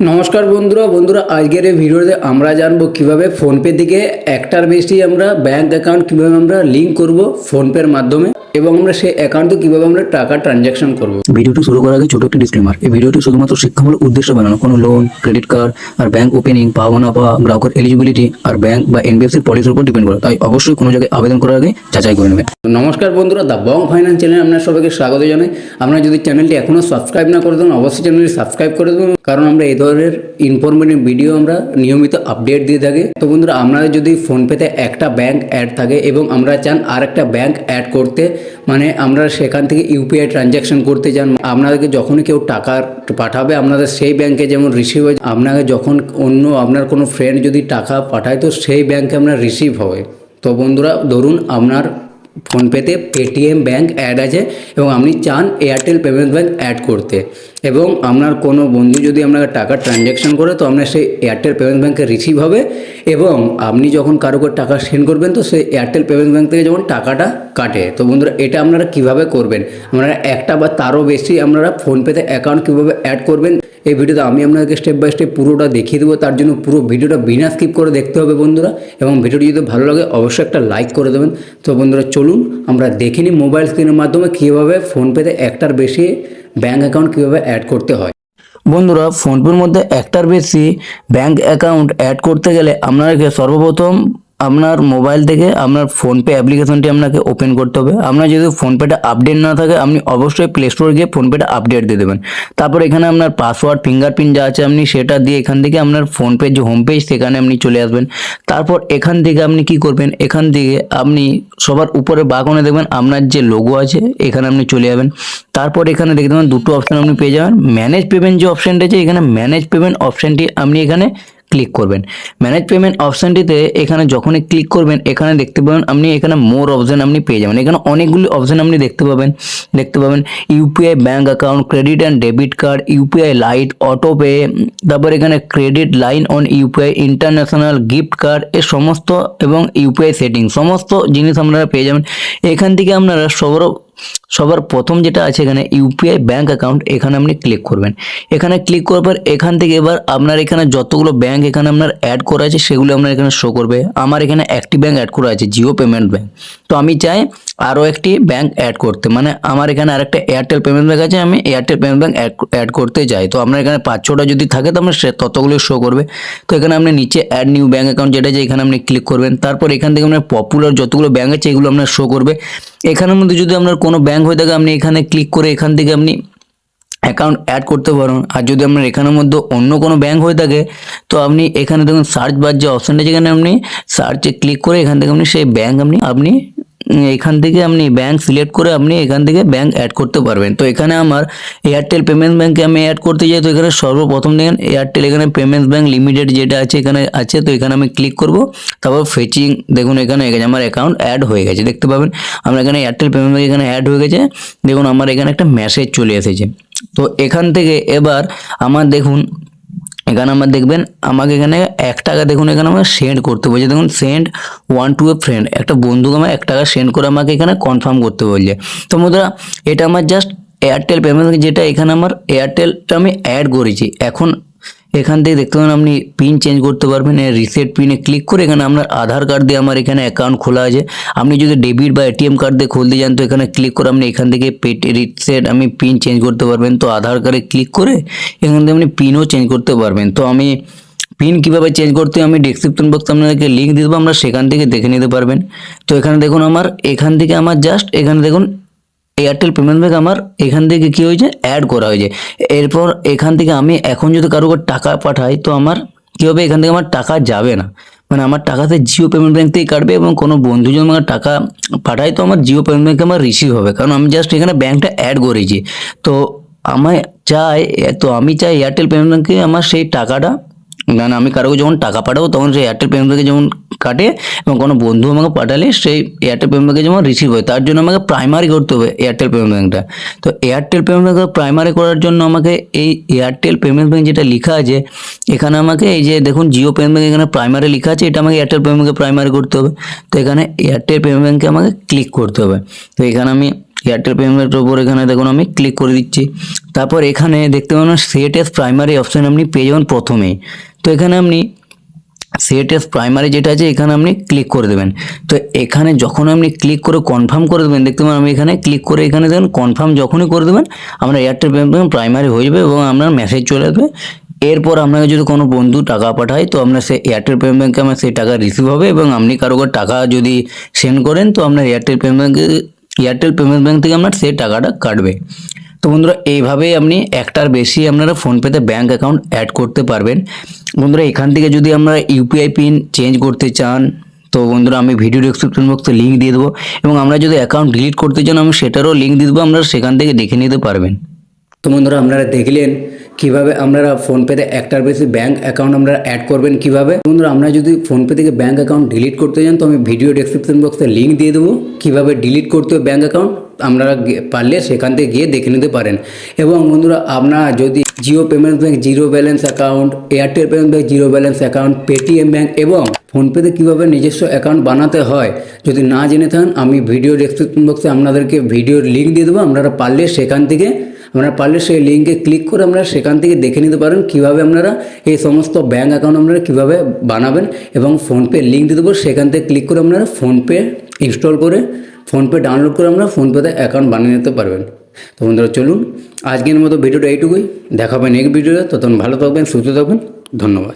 নমস্কার বন্ধুরা বন্ধুরা, আজকের এই ভিডিওতে আমরা জানব কীভাবে ফোনপে থেকে একটার বেশি আমরা ব্যাংক অ্যাকাউন্ট কীভাবে আমরা লিঙ্ক করব ফোনপের মাধ্যমে। এবং আমরা সেই অ্যাকাউন্টে কীভাবে আমরা টাকা ট্রানজ্যাকশন করব। ভিডিওটি শুরু করার আগে ছোট একটি ডিসক্লেমার এই ভিডিওটি শুধুমাত্র শিক্ষামূলক উদ্দেশ্যে বানানো। কোনো লোন ক্রেডিট কার্ড আর ব্যাংক ওপেনিং পাওয়া না পাওয়া গ্রাহকের এলিজিবিলিটি আর ব্যাংক বা এনবিএফসির পলিসির উপর ডিপেন্ড করে। তাই অবশ্যই কোনো জায়গায় আবেদন করার আগে যাচাই করে নেবেন। নমস্কার বন্ধুরা দা বং ফাইন্যান্স চ্যানেলে আপনার সবাইকে স্বাগত জানাই। আপনারা যদি চ্যানেলটি এখনও সাবস্ক্রাইব না করে দেন অবশ্যই চ্যানেলটি সাবস্ক্রাইব করে দেবেন। কারণ আমরা এই ধরনের ইনফরমেটিভ ভিডিও আমরা নিয়মিত আপডেট দিয়ে থাকে। তো বন্ধুরা আপনাদের যদি ফোনপেতে একটা ব্যাংক অ্যাড থাকে এবং আমরা চান আর একটা ব্যাংক অ্যাড করতে মানে আমরা সেখান থেকে ইউপিআই ট্রানজ্যাকশন করতে চান, আপনাদেরকে যখনই কেউ টাকা পাঠাবে, আপনাদের সেই ব্যাংকে যেমন রিসিভ হয়, আপনাকে যখন অন্য আপনার কোনো ফ্রেন্ড যদি টাকা পাঠায়, তো সেই ব্যাংকে আপনার রিসিভ হবে। তো বন্ধুরা, ধরুন আপনার ফোনপেতে পেটিএম ব্যাঙ্ক অ্যাড আছে এবং আপনি চান এয়ারটেল পেমেন্ট ব্যাঙ্ক অ্যাড করতে। এবং আপনার কোনো বন্ধু যদি আপনাকে টাকা ট্রানজ্যাকশন করে, তো আপনার সেই এয়ারটেল পেমেন্ট ব্যাঙ্কে রিসিভ হবে এবং আপনি যখন কারও করে টাকা সেন্ড করবেন, তো সেই এয়ারটেল পেমেন্ট ব্যাঙ্ক থেকে যখন টাকাটা কাটে, তো বন্ধুরা এটা আপনারা কীভাবে করবেন? আপনারা একটা বা তারও বেশি আপনারা ফোনপেতে অ্যাকাউন্ট কীভাবে অ্যাড করবেন? এই ভিডিওতে আমি আপনাদেরকে স্টেপ বাই স্টেপ পুরোটা দেখিয়ে দেবো। তার জন্য পুরো ভিডিওটা বিনা স্কিপ করে দেখতে হবে বন্ধুরা এবং ভিডিওটি যদি ভালো লাগে, অবশ্যই একটা লাইক করে দেবেন। তো বন্ধুরা চলুন, আমরা দেখে নিই মোবাইল স্ক্রিনের মাধ্যমে কীভাবে ফোনপেতে একটার বেশি ব্যাঙ্ক অ্যাকাউন্ট কীভাবে অ্যাড করতে হয়? বন্ধুরা, ফোনপের মধ্যে একটার বেশি ব্যাঙ্ক অ্যাকাউন্ট অ্যাড করতে গেলে আপনাদেরকে সর্বপ্রথম আপনার মোবাইল থেকে আপনার ফোনপে অ্যাপ্লিকেশনটি আপনাকে ওপেন করতে হবে। আপনার যদি ফোনপেটা আপডেট না থাকে, আপনি অবশ্যই প্লে স্টোরে গিয়ে ফোনপেটা আপডেট দিয়ে দেবেন। তারপর এখানে আপনার পাসওয়ার্ড ফিঙ্গারপ্রিন্ট যা আছে আপনি সেটা দিয়ে এখান থেকে আপনার ফোনপের যে হোম পেজ সেখানে আপনি চলে আসবেন। তারপর এখান থেকে আপনি কি করবেন? এখান থেকে আপনি সবার উপরে বাগনে দেখবেন আপনার যে লোগো আছে, এখানে আপনি চলে যাবেন। তারপর এখানে দেখতে পাবেন দুটো অপশান আপনি পেয়ে যাবেন। ম্যানেজ পেমেন্ট যে অপশানটা আছে, এখানে ম্যানেজ পেমেন্ট অপশনটি আপনি এখানে ক্লিক করবেন। ম্যানেজ পেমেন্ট অপশানটিতে এখানে যখনই ক্লিক করবেন, এখানে দেখতে পাবেন আপনি এখানে মোর অপশান আপনি পেয়ে যাবেন। এখানে অনেকগুলি অপশান আপনি দেখতে পাবেন। দেখতে পাবেন UPI bank account credit and debit card UPI lite auto pay তারপর এখানে credit line on UPI international gift card এ সমস্ত এবং ইউপিআই সেটিং সমস্ত জিনিস আপনারা পেয়ে যাবেন। এখান থেকে আপনারা সবার সবার প্রথম যেটা আছে এখানে ইউপিআই ব্যাঙ্ক অ্যাকাউন্ট, এখানে আপনি ক্লিক করবেন। এখানে ক্লিক করার পর এখান থেকে এবার আপনার এখানে যতগুলো ব্যাঙ্ক এখানে আপনার অ্যাড করা আছে, সেগুলো আপনার এখানে শো করবে। আমার এখানে একটি ব্যাঙ্ক অ্যাড করা আছে জিও পেমেন্ট ব্যাঙ্ক তো আমি চাই আরও একটি ব্যাঙ্ক অ্যাড করতে। মানে আমার এখানে আরেকটা এয়ারটেল পেমেন্ট ব্যাঙ্ক আছে, আমি এয়ারটেল পেমেন্ট ব্যাঙ্ক অ্যাড করতে চাই তো আপনার এখানে পাঁচ ছটা যদি থাকে তো আপনার সে ততগুলো শো করবে। তো এখানে আপনি নিচে অ্যাড নিউ ব্যাঙ্ক অ্যাকাউন্ট যেটা আছে, এখানে আপনি ক্লিক করবেন। তারপর এখান থেকে আপনার পপুলার যতগুলো ব্যাঙ্ক আছে, এগুলো আপনার শো করবে। এখানের মধ্যে যদি আপনার কোনো ব্যাঙ্ক হয়ে থাকে, আপনি এখানে ক্লিক করে এখান থেকে আপনি অ্যাকাউন্ট অ্যাড করতে পারেন। আর যদি আপনার এখানের মধ্যে অন্য কোনো ব্যাঙ্ক হয়ে থাকে, তো আপনি এখানে দেখুন সার্চ বার যে অপশানটা যেখানে আপনি সার্চে ক্লিক করে এখান থেকে আপনি সেই ব্যাঙ্ক আপনি আপনি এখান থেকে আপনি ব্যাঙ্ক সিলেক্ট করে আপনি এখান থেকে ব্যাঙ্ক অ্যাড করতে পারবেন। তো এখানে আমার এয়ারটেল পেমেন্ট ব্যাঙ্কে আমি অ্যাড করতে যাই, তো এখানে সর্বপ্রথম দেখেন এয়ারটেল এখানে পেমেন্টস ব্যাঙ্ক লিমিটেড যেটা আছে, এখানে আছে, তো এখানে আমি ক্লিক করব। তারপর ফেচিং দেখুন এখানে হয়ে গেছে আমার অ্যাকাউন্ট অ্যাড হয়ে গেছে, দেখতে পাবেন। আমার এখানে এয়ারটেল পেমেন্ট ব্যাঙ্ক এখানে অ্যাড হয়ে গেছে, দেখুন আমার এখানে একটা মেসেজ চলে এসেছে। তো এখান থেকে এবার আমার দেখুন এখানে আমার দেখবেন আমাকে এখানে এক টাকা দেখুন, এখানে আমার সেন্ড করতে বলছে। দেখুন send one to a friend একটা বন্ধুকে আমার এক টাকা সেন্ড করে আমাকে এখানে কনফার্ম করতে বলছে। তো মুদ্রা এটা আমার জাস্ট এয়ারটেল পেমেন্ট যেটা এখানে আমার এয়ারটেলটা আমি অ্যাড করেছি। এখন এখান থেকে দেখতে পাবেন আপনি পিন চেঞ্জ করতে পারবেন রিসেট পিনে ক্লিক করে এখানে আপনার আধার কার্ড দিয়ে আমার এখানে অ্যাকাউন্ট খোলা আছে। আপনি যদি ডেবিট বা এটিএম কার্ড দিয়ে খুলতে যান, তো এখানে ক্লিক করে আপনি এখান থেকে রিসেট আমি পিন চেঞ্জ করতে পারবেন। তো আধার কার্ডে ক্লিক করে এখান থেকে আপনি পিনও চেঞ্জ করতে পারবেন। তো আমি পিন কীভাবে চেঞ্জ করতে আমি ডিসক্রিপশন বক্সে আপনাদেরকে লিঙ্ক দিয়ে দেবো, আমরা সেখান থেকে দেখে নিতে পারবেন। তো এখানে দেখুন আমার, এখান থেকে আমার জাস্ট এখানে দেখুন এয়ারটেল পেমেন্ট ব্যাঙ্ক আমার এখান থেকে কি হয়েছে? অ্যাড করা হয়েছে। এরপর এখান থেকে আমি এখন যদি কারও টাকা পাঠাই, তো আমার কী হবে? এখান থেকে আমার টাকা যাবে না। মানে আমার টাকাতে জিও পেমেন্ট ব্যাঙ্ক থেকে কাটবে এবং কোনো বন্ধু যদি আমাকে টাকা পাঠায়, তো আমার জিও পেমেন্ট ব্যাঙ্কে আমার রিসিভ হবে। কারণ আমি জাস্ট এখানে ব্যাঙ্কটা অ্যাড করেছি। তো আমায় চাই তো আমি চাই এয়ারটেল পেমেন্ট ব্যাঙ্কে আমার সেই টাকাটা না আমি কারও যখন টাকা পাঠাবো, তখন সেই এয়ারটেল পেমেন্ট যেমন কাটে এবং কোনো বন্ধু আমাকে পাঠালে সেই এয়ারটেল পেমেন্ট যেমন রিসিভ হয়, তার জন্য আমাকে প্রাইমারি করতে হবে এয়ারটেল পেমেন্ট ব্যাঙ্কটা তো এয়ারটেল পেমেন্ট ব্যাঙ্ক প্রাইমারি করার জন্য আমাকে এই এয়ারটেল পেমেন্ট ব্যাঙ্ক যেটা লেখা আছে, এখানে আমাকে এই যে দেখুন জিও পেমেন্ট ব্যাঙ্ক এখানে প্রাইমারি লেখা আছে, এটা আমাকে এয়ারটেল পেমেন্ট ব্যাঙ্কে প্রাইমারি করতে হবে। তো এখানে এয়ারটেল পেমেন্ট ব্যাঙ্কে আমাকে ক্লিক করতে হবে। তো এখানে আমি এয়ারটেল পেমেন্টের উপর এখানে দেখুন আমি ক্লিক করে দিচ্ছি। তারপর এখানে দেখতে পাবেন সেট এস প্রাইমারি অপশন আপনি পেয়ে যাবেন প্রথমেই তো এখানে আপনি সেট এস প্রাইমারি যেটা আছে, এখানে আপনি ক্লিক করে দেবেন। তো এখানে যখন আপনি ক্লিক করে কনফার্ম করে দেবেন, দেখতে পাবেন আমি এখানে ক্লিক করে এখানে দেখুন কনফার্ম যখনই করে দেবেন, আপনার এয়ারটেল পেমেন্ট প্রাইমারি হয়ে যাবে এবং আপনার মেসেজ চলে আসবে। এরপর আপনাকে যদি কোনো বন্ধু টাকা পাঠায়, তো আপনার সে এয়ারটেল পেমেন্ট ব্যাঙ্কে আমার সেই টাকা রিসিভ হবে এবং আপনি কারও টাকা যদি সেন্ড করেন, তো আপনার Airtel payment Airtel payment bank থেকে আপনার সেই টাকাটা কাটবে। তো বন্ধুরা, এইভাবেই আপনি একটার বেশি আপনারা ফোনপেতে ব্যাঙ্ক অ্যাকাউন্ট অ্যাড করতে পারবেন। বন্ধুরা, এখান থেকে যদি আপনারা ইউপিআই পিন চেঞ্জ করতে চান, তো বন্ধুরা, আমি ভিডিও ডিসক্রিপশন বক্সে লিঙ্ক দিয়ে দেবো এবং আমরা যদি অ্যাকাউন্ট ডিলিট করতে চান, আমি সেটারও লিঙ্ক দিয়ে দেবো, আপনারা সেখান থেকে দেখে নিতে পারবেন। তো বন্ধুরা, আপনারা দেখলেন কীভাবে আপনারা ফোনপেতে একটার বেশি ব্যাঙ্ক অ্যাকাউন্ট আপনারা অ্যাড করবেন কীভাবে? বন্ধুরা, আমরা যদি ফোনপে থেকে ব্যাঙ্ক অ্যাকাউন্ট ডিলিট করতে চান তো আমি ভিডিও ডেসক্রিপশন বক্সে লিঙ্ক দিয়ে দেবো কীভাবে ডিলিট করতে হবে ব্যাঙ্ক অ্যাকাউন্ট আপনারা পারলে সেখান থেকে গিয়ে দেখে নিতে পারেন। এবং বন্ধুরা, আপনারা যদি Jio payments bank zero balance account Airtel payment bank zero balance account Paytm bank এবং ফোনপেতে কীভাবে নিজস্ব অ্যাকাউন্ট বানাতে হয়, যদি না জেনে থাকেন, আমি ভিডিও ডেসক্রিপশন বক্সে আপনাদেরকে ভিডিওর লিঙ্ক দিয়ে দেবো। আপনারা পারলে সেখান থেকে আপনারা পারলে সেই লিঙ্কে ক্লিক করে আপনারা সেখান থেকে দেখে নিতে পারেন কীভাবে আপনারা এই সমস্ত ব্যাঙ্ক অ্যাকাউন্ট আপনারা কীভাবে বানাবেন এবং ফোনপে লিঙ্ক দিয়ে দেবো। সেখান থেকে ক্লিক করে আপনারা ফোনপে ইনস্টল করে ফোনপে ডাউনলোড করে আপনারা ফোনপেতে অ্যাকাউন্ট বানিয়ে নিতে পারবেন। তো বন্ধুরা চলুন, আজকের মতো ভিডিওটা এইটুকুই। দেখাবেন নেক্সট ভিডিওটা তখন ভালো থাকবেন, সুস্থ থাকবেন। ধন্যবাদ।